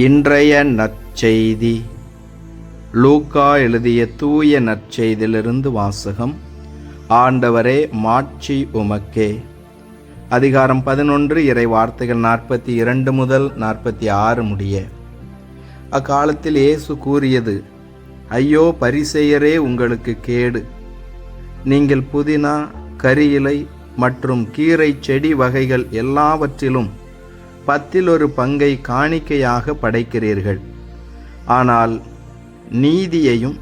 இன்றைய நற்செய்தி. லூக்கா எழுதிய தூய நற்செய்தியிலிருந்து வாசகம். ஆண்டவரே மாட்சி உமக்கே. அதிகாரம் பதினொன்று இறை வார்த்தைகள் நாற்பத்தி இரண்டு முதல் நாற்பத்தி ஆறு முடிய. அக்காலத்தில் இயேசு கூறியது ஐயோ பரிசெயரே உங்களுக்கு கேடு. நீங்கள் புதினா கரியிலை மற்றும் கீரை செடி வகைகள் எல்லாவற்றிலும் பத்தில் ஒரு பங்கை காணிக்கையாக படைக்கிறீர்கள். ஆனால் நீதியையும்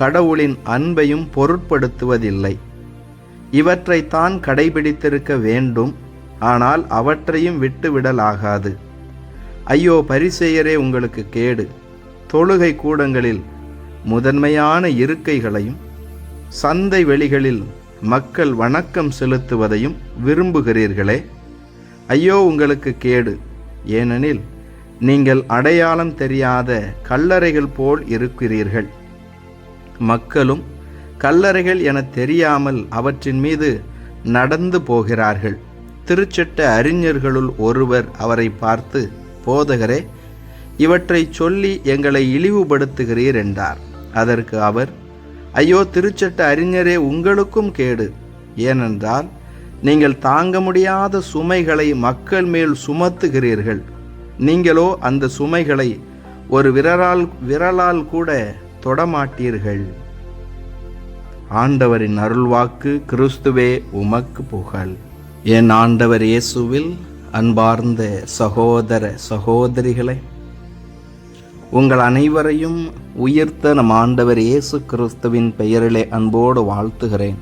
கடவுளின் அன்பையும் பொருட்படுத்துவதில்லை. இவற்றைத்தான் கடைபிடித்திருக்க வேண்டும். ஆனால் அவற்றையும் விட்டுவிடலாகாது ஐயோ பரிசெயரே உங்களுக்கு கேடு. தொழுகை கூடங்களில் முதன்மையான இருக்கைகளையும் சந்தை வெளிகளில் மக்கள் வணக்கம் செலுத்துவதையும் விரும்புகிறீர்களே. ஐயோ உங்களுக்கு கேடு. ஏனெனில் நீங்கள் அடையாளம் தெரியாத கல்லறைகள் போல் இருக்கிறீர்கள். மக்களும் கல்லறைகள் என தெரியாமல் அவற்றின் மீது நடந்து போகிறார்கள். திருச்சட்ட அறிஞர்களுள் ஒருவர் அவரை பார்த்து போதகரே இவற்றை சொல்லி எங்களை இழிவுபடுத்துகிறீர் என்றார். அதற்கு அவர் ஐயோ திருச்சட்ட அறிஞரே உங்களுக்கும் கேடு. ஏனென்றால் நீங்கள் தாங்க முடியாத சுமைகளை மக்கள் மேல் சுமத்துகிறீர்கள். நீங்களோ அந்த சுமைகளை ஒரு விரலால் விரலால் கூட தொடமாட்டீர்கள். ஆண்டவரின் அருள்வாக்கு கிறிஸ்துவே உமக்கு புகழ். என் ஆண்டவர் இயேசுவில் அன்பார்ந்த சகோதர சகோதரிகளை உங்கள் அனைவரையும் உயிர்த்த நம் ஆண்டவர் இயேசு கிறிஸ்துவின் பெயரிலே அன்போடு வாழ்த்துகிறேன்.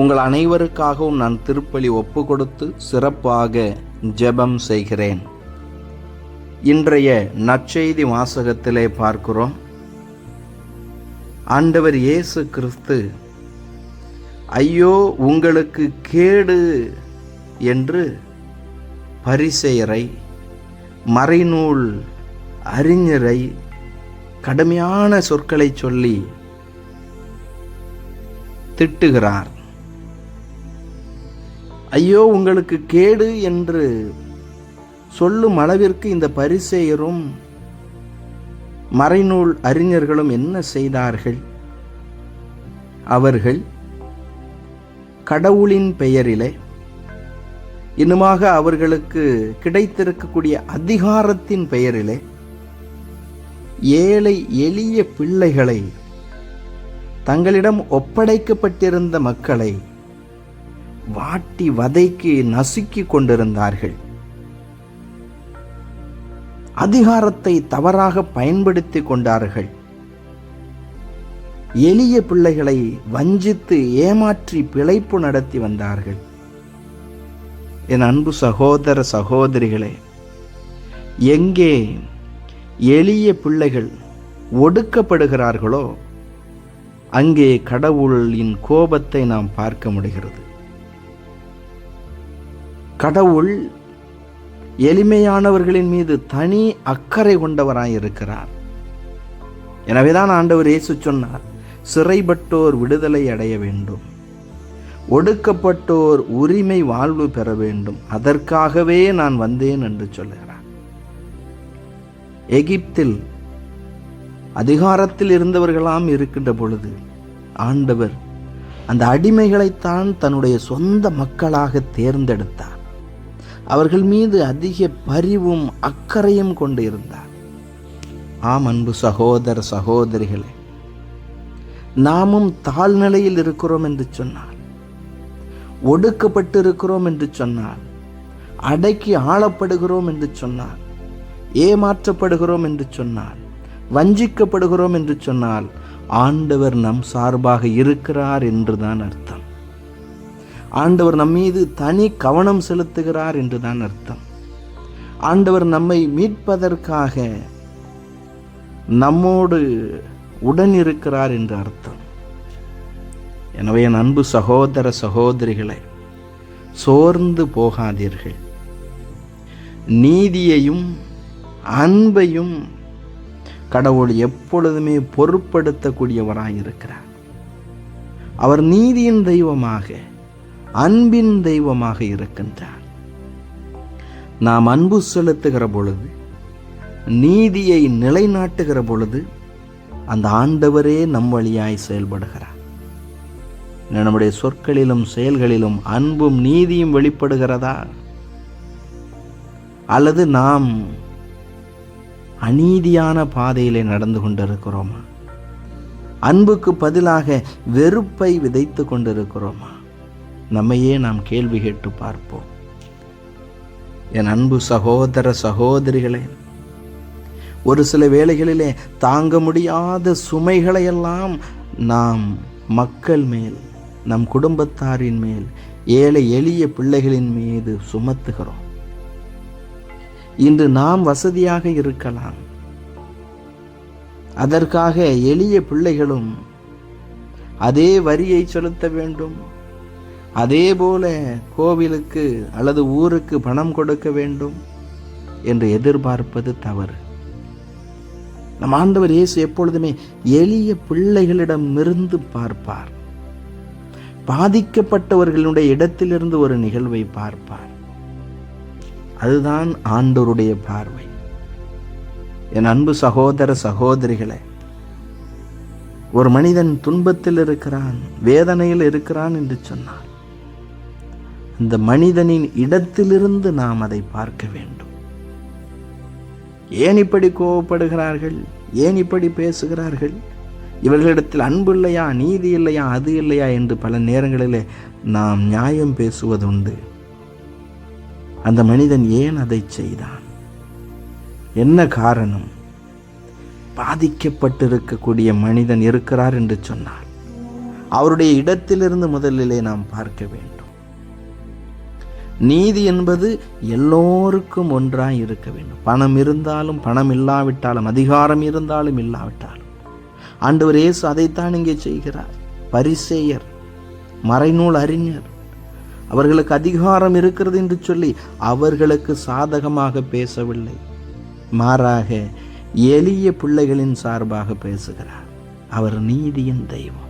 உங்கள் அனைவருக்காகவும் நான் திருப்பலி ஒப்பு கொடுத்து சிறப்பாக ஜெபம் செய்கிறேன். இன்றைய நற்செய்தி வாசகத்திலே பார்க்கிறோம். ஆண்டவர் இயேசு கிறிஸ்து ஐயோ உங்களுக்கு கேடு என்று பரிசெயரை மறைநூல் அறிஞரை கடுமையான சொற்களை சொல்லி திட்டுகிறார். ஐயோ உங்களுக்கு கேடு என்று சொல்லும் அளவிற்கு இந்த பரிசெயரும் மறைநூல் அறிஞர்களும் என்ன செய்தார்கள்? அவர்கள் கடவுளின் பெயரிலே இன்னுமாக அவர்களுக்கு கிடைத்திருக்கக்கூடிய அதிகாரத்தின் பெயரிலே ஏழை எளிய பிள்ளைகளை தங்களிடம் ஒப்படைக்கப்பட்டிருந்த மக்களை வாட்டி வதைக்கு நசுக்கி கொண்டிருந்தார்கள். அதிகாரத்தை தவறாக பயன்படுத்தி கொண்டார்கள். எளிய பிள்ளைகளை வஞ்சித்து ஏமாற்றி பிழைப்பு நடத்தி வந்தார்கள். என் அன்பு சகோதர சகோதரிகளே எங்கே எளிய பிள்ளைகள் ஒடுக்கப்படுகிறார்களோ அங்கே கடவுளின் கோபத்தை நாம் பார்க்க முடிகிறது. கடவுள் எளிமையானவர்களின் மீது தனி அக்கறை கொண்டவராய் இருக்கிறார் எனவேதான் ஆண்டவர் இயேசு சொன்னார் சிறைப்பட்டோர் விடுதலை அடைய வேண்டும். ஒடுக்கப்பட்டோர் உரிமை வாழ்வு பெற வேண்டும். அதற்காகவே நான் வந்தேன் என்று சொல்லுகிறார். எகிப்தில் அதிகாரத்தில் இருந்தவர்களாம் இருக்கின்ற பொழுது ஆண்டவர் அந்த அடிமைகளைத்தான் தன்னுடைய சொந்த மக்களாக தேர்ந்தெடுத்தார். அவர்கள் மீது அதிக பரிவும் அக்கறையும் கொண்டு இருந்தார் ஆம் அன்பு சகோதர சகோதரிகளே நாமும் தாழ்நிலையில் இருக்கிறோம் என்று சொன்னார் ஒடுக்கப்பட்டு இருக்கிறோம் என்று சொன்னார் அடக்கி ஆளப்படுகிறோம் என்று சொன்னார் ஏமாற்றப்படுகிறோம் என்று சொன்னார் வஞ்சிக்கப்படுகிறோம் என்று சொன்னால் ஆண்டவர் நம் சார்பாக இருக்கிறார் என்றுதான் அர்த்தம். ஆண்டவர் நம் மீது தனி கவனம் செலுத்துகிறார் என்றுதான் அர்த்தம். ஆண்டவர் நம்மை மீட்பதற்காக நம்மோடு உடன் இருக்கிறார் என்று அர்த்தம். எனவே என் அன்பு சகோதர சகோதரிகளை சோர்ந்து போகாதீர்கள். நீதியையும் அன்பையும் கடவுள் எப்பொழுதுமே பொருட்படுத்தக்கூடியவராக இருக்கிறார் அவர் நீதியின் தெய்வமாக அன்பின் தெய்வமாக இருக்கின்றார். நாம் அன்பு செலுத்துகிற பொழுது நீதியை நிலைநாட்டுகிற பொழுது அந்த ஆண்டவரே நம் வழியாய் செயல்படுகிறார். நம்முடைய சொற்களிலும் செயல்களிலும் அன்பும் நீதியும் வெளிப்படுகிறதா? அல்லது நாம் அநீதியான பாதையிலே நடந்து கொண்டிருக்கிறோமா? அன்புக்கு பதிலாக வெறுப்பை விதைத்து கொண்டிருக்கிறோமா? நம்மையே நாம் கேள்வி கேட்டு பார்ப்போம். என் அன்பு சகோதர சகோதரிகளே ஒரு சில வேளைகளிலே தாங்க முடியாத சுமைகளையெல்லாம் நாம் மக்கள் மேல் நம் குடும்பத்தாரின் மேல் ஏழை எளிய பிள்ளைகளின் மீது சுமத்துகிறோம். இன்று நாம் வசதியாக இருக்கலாம். அதற்காக எளிய பிள்ளைகளும் அதே வரியை செலுத்த வேண்டும். அதே போல கோவிலுக்கு அல்லது ஊருக்கு பணம் கொடுக்க வேண்டும் என்று எதிர்பார்ப்பது தவறு. நம் ஆண்டவர் இயேசு எப்பொழுதுமே எளிய பிள்ளைகளிடம் இருந்து பார்ப்பார். பாதிக்கப்பட்டவர்களுடைய இடத்திலிருந்து ஒரு நிகழ்வை பார்ப்பார். அதுதான் ஆண்டவருடைய பார்வை. என் அன்பு சகோதர சகோதரிகளை ஒரு மனிதன் துன்பத்தில் இருக்கிறான் வேதனையில் இருக்கிறான் என்று சொன்னார் இந்த மனிதனின் இடத்திலிருந்து நாம் அதை பார்க்க வேண்டும். ஏன் இப்படி கோவப்படுகிறார்கள்? ஏன் இப்படி பேசுகிறார்கள்? இவர்களிடத்தில் அன்பு இல்லையா? நீதி இல்லையா? அது இல்லையா? என்று பல நேரங்களிலே நாம் நியாயம் பேசுவதுண்டு. அந்த மனிதன் ஏன் அதை செய்தான்? என்ன காரணம்? பாதிக்கப்பட்டிருக்கக்கூடிய மனிதன் இருக்கிறார் என்று சொன்னார் அவருடைய இடத்திலிருந்து முதலிலே நாம் பார்க்க வேண்டும். நீதி என்பது எல்லோருக்கும் ஒன்றாய் இருக்க வேண்டும். பணம் இருந்தாலும் பணம் இல்லாவிட்டாலும் அதிகாரம் இருந்தாலும் இல்லாவிட்டாலும். ஆண்டவர் இயேசு அதைத்தான் இங்கே செய்கிறார். பரிசேயர் மறைநூல் அறிஞர். அவர்களுக்கு அதிகாரம் இருக்கிறது என்று சொல்லி அவர்களுக்கு சாதகமாக பேசவில்லை. மாறாக எளிய பிள்ளைகளின் சார்பாக பேசுகிறார். அவர் நீதியின் தெய்வம்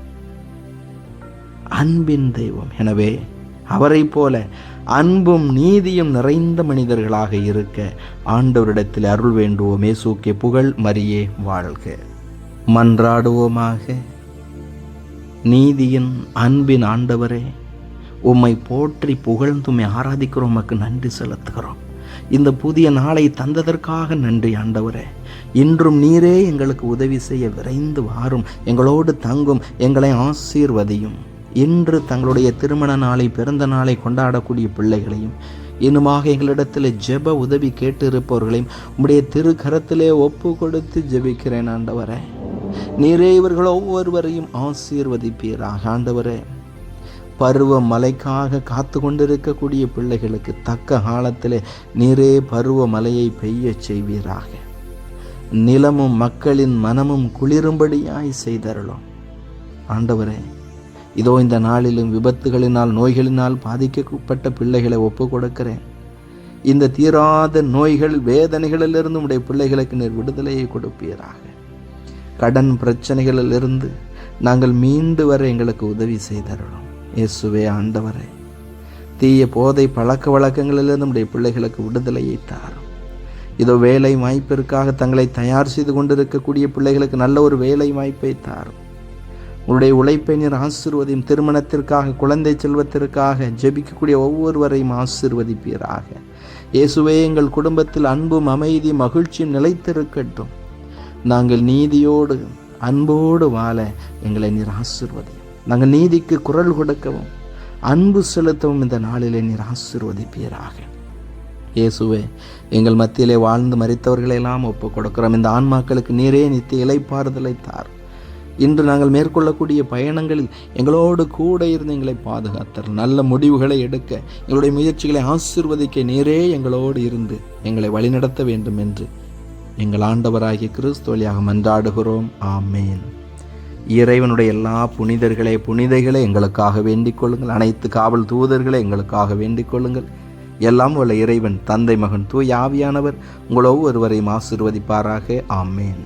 அன்பின் தெய்வம். எனவே அவரை போல அன்பும் நீதியும் நிறைந்த மனிதர்களாக இருக்க ஆண்டவரிடத்தில் அருள் வேண்டுவோமே. சூக்கிய புகழ் மரியே வாழ்க. மன்றாடுவோமாக. நீதியின் அன்பின் ஆண்டவரே உம்மை போற்றி புகழ்ந்துமை ஆராதிக்கிறோம். உமக்கு நன்றி செலுத்துகிறோம். இந்த புதிய நாளை தந்ததற்காக நன்றி ஆண்டவரே. இன்றும் நீரே எங்களுக்கு உதவி செய்ய விரைந்து வாரும். எங்களோடு தங்கும் எங்களை ஆசீர்வதியும். இன்று தங்களுடைய திருமண நாளை பிறந்த நாளை கொண்டாடக்கூடிய பிள்ளைகளையும் இன்னுமாக எங்களிடத்தில் ஜெப உதவி கேட்டு இருப்பவர்களையும் உம்முடைய திருக்கரத்திலே ஒப்பு கொடுத்து ஜெபிக்கிறேன் ஆண்டவரே. நீரே இவர்கள் ஒவ்வொருவரையும் ஆசீர்வதிப்பீராக ஆண்டவரே. பருவ மலைக்காக காத்து கொண்டிருக்கக்கூடிய பிள்ளைகளுக்கு தக்க காலத்திலே நீரே பருவ மலையை பெய்ய செய்வீராக. நிலமும் மக்களின் மனமும் குளிரும்படியாய் செய்தருளும். ஆண்டவரே இதோ இந்த நாளிலும் விபத்துகளினால் நோய்களினால் பாதிக்கப்பட்ட பிள்ளைகளை ஒப்பு கொடுக்கிறேன் இந்த தீராத நோய்கள் வேதனைகளிலிருந்து உடைய பிள்ளைகளுக்கு நீர் விடுதலையை கொடுப்பீராக. கடன் பிரச்சனைகளிலிருந்து நாங்கள் மீண்டு வர எங்களுக்கு உதவி செய்தருளும். இயேசுவே ஆண்டவரே தீய போதை பழக்க வழக்கங்களிலிருந்து நம்முடைய பிள்ளைகளுக்கு விடுதலையை தாரும். இதோ வேலை வாய்ப்பிற்காக தங்களை தயார் செய்து கொண்டிருக்கக்கூடிய பிள்ளைகளுக்கு நல்ல ஒரு வேலை வாய்ப்பை தாரும். உங்களுடைய உழைப்பை நீர் ஆசிர்வதியும். திருமணத்திற்காக குழந்தை செல்வத்திற்காக ஜெபிக்கக்கூடிய ஒவ்வொருவரையும் ஆசிர்வதிப்பீராக. இயேசுவே எங்கள் குடும்பத்தில் அன்பும் அமைதி மகிழ்ச்சியும் நிலைத்திருக்கட்டும். நாங்கள் நீதியோடு அன்போடு வாழ எங்களை நீர் ஆசிர்வதியும் நாங்கள் நீதிக்கு குரல் கொடுக்கவும் அன்பு செலுத்தவும் இந்த நாளிலே நீர் ஆசிர்வதிப்பீராக. இயேசுவே எங்கள் மத்தியிலே வாழ்ந்து மறித்தவர்களையெல்லாம் ஒப்பு கொடுக்கிறோம். இந்த ஆன்மாக்களுக்கு நீரே நித்திய இலைப்பாறுதலை தார் இன்று நாங்கள் மேற்கொள்ளக்கூடிய பயணங்களில் எங்களோடு கூட இருந்து எங்களை பாதுகாத்தர். நல்ல முடிவுகளை எடுக்க எங்களுடைய முயற்சிகளை ஆசிர்வதிக்க நேரே எங்களோடு இருந்து எங்களை வழிநடத்த வேண்டும் என்று எங்கள் ஆண்டவராகிய கிறிஸ்து வழியாக மன்றாடுகிறோம். ஆமேன். இறைவனுடைய எல்லா புனிதர்களே புனிதைகளை எங்களுக்காக வேண்டிக் கொள்ளுங்கள். அனைத்து காவல் தூதர்களை எங்களுக்காக வேண்டிக் கொள்ளுங்கள். எல்லாம் உள்ள இறைவன் தந்தை மகன் தூய் ஆவியானவர் உங்கள் ஒவ்வொருவரையும் ஆசிர்வதிப்பாராக. ஆமேன்.